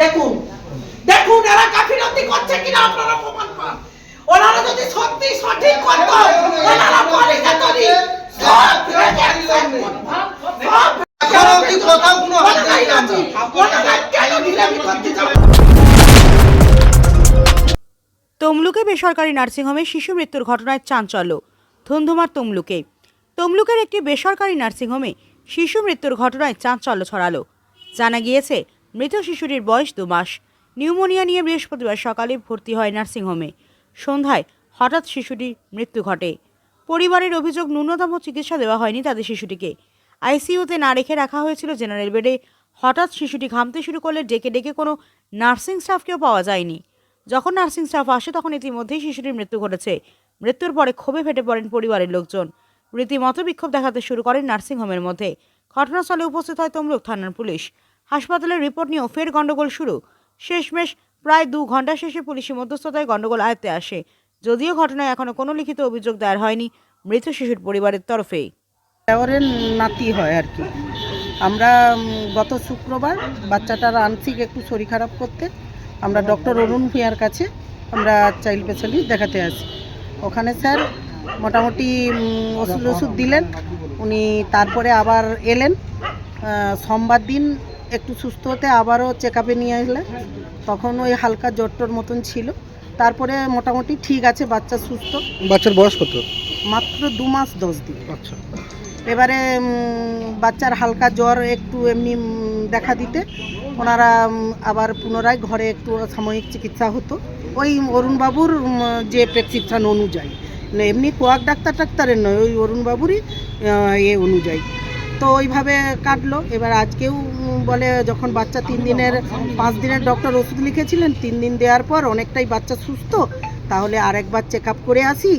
দেখুন দেখুন এরা কাফিরতি করছে কিনা আপনারা প্রমাণ পান। ওনারা যদি সত্যি সঠিক করত ওনারা বলি না তরি কথা কোনো ওনারা কেন নিলামি করতে তমলুকে বেসরকারি নার্সিংহোমে শিশু মৃত্যুর ঘটনায় চাঞ্চল্য। ধুন্ধুমার তমলুকে। তমলুকের একটি বেসরকারি নার্সিংহোমে শিশু মৃত্যুর ঘটনায় চাঞ্চল্য ছড়ালো। জানা গিয়েছে মৃত শিশুটির বয়স দু মাস। নিউমোনিয়া নিয়ে বৃহস্পতিবার সকালে ভর্তি হয় নার্সিংহোমে। সন্ধ্যায় হঠাৎ শিশুটির মৃত্যু ঘটে। পরিবারের অভিযোগ, ন্যূনতম চিকিৎসা দেওয়া হয়নি তাদের শিশুটিকে। আইসিইউতে না রেখে রাখা হয়েছিল জেনারেল বেডে। হঠাৎ শিশুটি ঘামতে শুরু করলে ডেকে ডেকে কোনো নার্সিং স্টাফকেও পাওয়া যায়নি। যখন নার্সিং স্টাফ আসে, তখন ইতিমধ্যেই শিশুটির মৃত্যু ঘটেছে। মৃত্যুর পরে ক্ষোভে ফেটে পড়েন পরিবারের লোকজন। রীতিমতো বিক্ষোভ দেখাতে শুরু করেন নার্সিংহোমের মধ্যে। ঘটনাস্থলে উপস্থিত হয় তমলুক থানার পুলিশ। হাসপাতালের রিপোর্ট নিয়েও ফের গন্ডগোল শুরু। শেষমেশ প্রায় দু ঘণ্টা শেষে পুলিশি মধ্যস্থতায় গন্ডগোল আয়ত্তে আসে। যদিও ঘটনায় এখনও কোনো লিখিত অভিযোগ দায়ের হয়নি মৃত শিশুর পরিবারের তরফে দেওরের নাতি হয় আর কি। আমরা গত শুক্রবার বাচ্চাটার আনসিক একটু শরীর খারাপ করতে আমরা ডক্টর অরুণ ভূঁয়ার কাছে আমরা চাইল্ড স্পেশালিস্ট দেখাতে আসি। ওখানে স্যার মোটামুটি ওষুধ ওষুধ দিলেন। উনি তারপরে আবার এলেন। সোমবার দিন একটু সুস্থ হতে আবারও চেক আপে নিয়ে এলেন তখন ওই হালকা জ্বরটর মতন ছিল। তারপরে মোটামুটি ঠিক আছে বাচ্চা সুস্থ। বাচ্চার বয়স কত? মাত্র দু মাস দশ দিন। আচ্ছা। এবারে বাচ্চার হালকা জ্বর একটু এমনি দেখা দিতে। ওনারা আবার পুনরায় ঘরে একটু সাময়িক চিকিৎসা হতো। ওই অরুণবাবুর যে প্রেসক্রিপশান অনুযায়ী। এমনি কোয়াক ডাক্তার টাক্তারের নয় ওই অরুণবাবুরই এ অনুযায়ী। তো ওইভাবে কাটলো। এবার আজকেও বলে যখন বাচ্চা তিন দিনের, পাঁচ দিনের ডক্টর ওষুধ লিখেছিলেন, তিন দিন দেওয়ার পর অনেকটাই বাচ্চা সুস্থ, তাহলে আরেকবার চেক আপ করে আসি।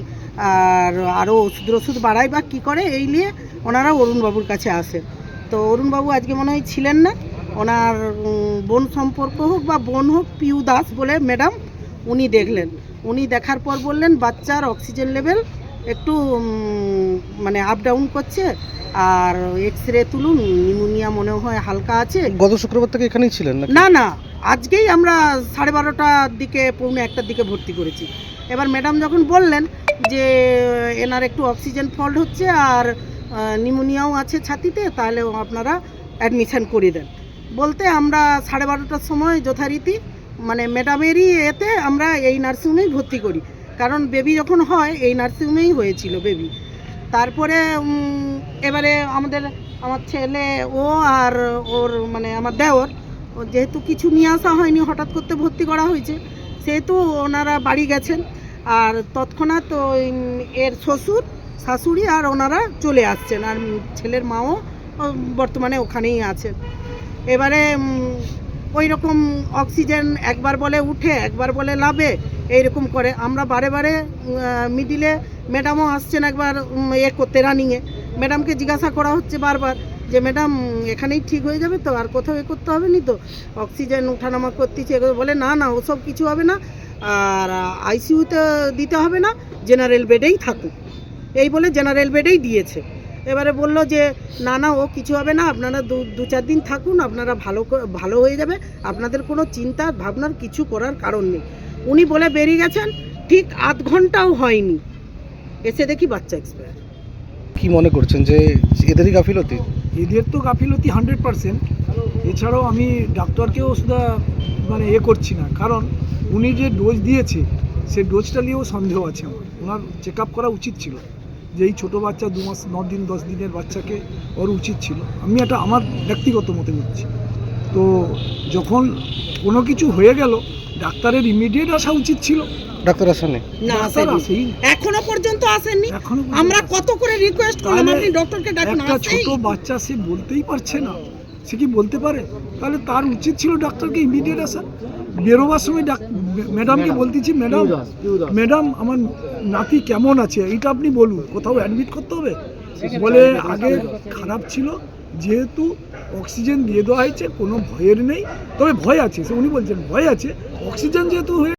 আর আরও ওষুধ ওষুধ বাড়াই বা কী করে, এই নিয়ে ওনারা অরুণবাবুর কাছে আসেন। তো অরুণবাবু আজকে মনে হয় ছিলেন না। ওনার বোন সম্পর্ক হোক বা বোন হোক, পিউ দাস বলে ম্যাডাম উনি দেখলেন। উনি দেখার পর বললেন, বাচ্চার অক্সিজেন লেভেল একটু মানে আপ ডাউন করছে আর এক্স রে তুলুন নিউমোনিয়া মনে হয় হালকা আছে। গত শুক্রবার থেকে এখানেই ছিলেন না না আজকেই আমরা সাড়ে বারোটার দিকে পৌনে একটার দিকে ভর্তি করেছি। এবার ম্যাডাম যখন বললেন যে এনার একটু অক্সিজেন ফল্ট হচ্ছে আর নিউমোনিয়াও আছে ছাতিতে তাহলে আপনারা অ্যাডমিশন করে দেন। বলতে আমরা সাড়ে বারোটার সময় যথারীতি মানে ম্যাডামেরই এতে আমরা এই নার্সিংহোমেই ভর্তি করি। কারণ বেবি যখন হয়, এই নার্সিংহোমেই হয়েছিল বেবি। তারপরে এবারে আমাদের, আমার ছেলে, ও আর ওর মানে আমার দেওর যেহেতু কিছু নিয়ে আসা হয়নি, হঠাৎ করতে ভর্তি করা হয়েছে, সেহেতু ওনারা বাড়ি গেছেন। আর তৎক্ষণাৎ এর শ্বশুর, শাশুড়ি আর ওনারা চলে আসছেন, আর ছেলের মাও বর্তমানে ওখানেই আছেন এবারে ওই রকম অক্সিজেন একবার বলে উঠে, একবার বলে লাভে এইরকম করে। আমরা বারে বারে মিডিলে ম্যাডামও আসছেন একবার এ করতে রানিংয়ে। ম্যাডামকে জিজ্ঞাসা করা হচ্ছে বারবার যে, ম্যাডাম, এখানেই ঠিক হয়ে যাবে তো? আর কোথাও এ করতে হবে নি তো? অক্সিজেন উঠানামা করতেছে, এগুলো। বলে, না না, ওসব কিছু হবে না। আর আইসিইউতে দিতে হবে না, জেনারেল বেডেই থাকুক। এই বলে জেনারেল বেডেই দিয়েছে। এবারে বলল যে, না না, ও কিছু হবে না, আপনারা দু দু, চার দিন থাকুন, আপনারা ভালো ভালো হয়ে যাবে। আপনাদের কোনো চিন্তা, ভাবনার কিছু করার কারণ নেই। উনি বলে বেরিয়ে গেছেন ঠিক আধ ঘন্টাও হয়নি। এসে দেখি বাচ্চা এক্সপায়ার কি মনে করছেন যে এদেরই গাফিলতি? এদের তো গাফিলতি হান্ড্রেড পারসেন্ট। এছাড়াও আমি ডাক্তারকেও শুধু মানে এ করছি না। কারণ উনি যে ডোজ দিয়েছে সে ডোজটা নিয়েও সন্দেহ আছে আমার। ওনার চেক আপ করা উচিত ছিল। যে এই ছোটো বাচ্চা দু মাস ন দিন দশ দিনের বাচ্চাকে ওর উচিত ছিল। আমি এটা আমার ব্যক্তিগত মতে নিচ্ছি তো যখন কোনো কিছু হয়ে গেল ডাক্তারের ইমিডিয়েট আসা উচিত ছিল। ডাক্তার আসেনি না ডাক্তার আসেনি। এখনও পর্যন্ত আসেননি। এখনও আমরা কত করে রিকোয়েস্ট করলাম আপনি ডক্টরকে ডাকুন? একটা ছোট বাচ্চা সে বলতেই পারছে না। সে কি বলতে পারে? তাহলে তার উচিত ছিল ডাক্তারকে ইমিডিয়েট আসা। বেরোবার সময় ডাক- ম্যাডামকে বলতেছি ম্যাডাম ম্যাডাম আমার নাতি কেমন আছে? এইটা আপনি বলুন। কোথাও অ্যাডমিট করতে হবে? বলে আগে খারাপ ছিল। যেহেতু অক্সিজেন দিয়ে দেওয়া হয়েছে, কোনো ভয়ের নেই। তবে ভয় আছে, সে উনি বলছেন, ভয় আছে। অক্সিজেন যেহেতু হয়ে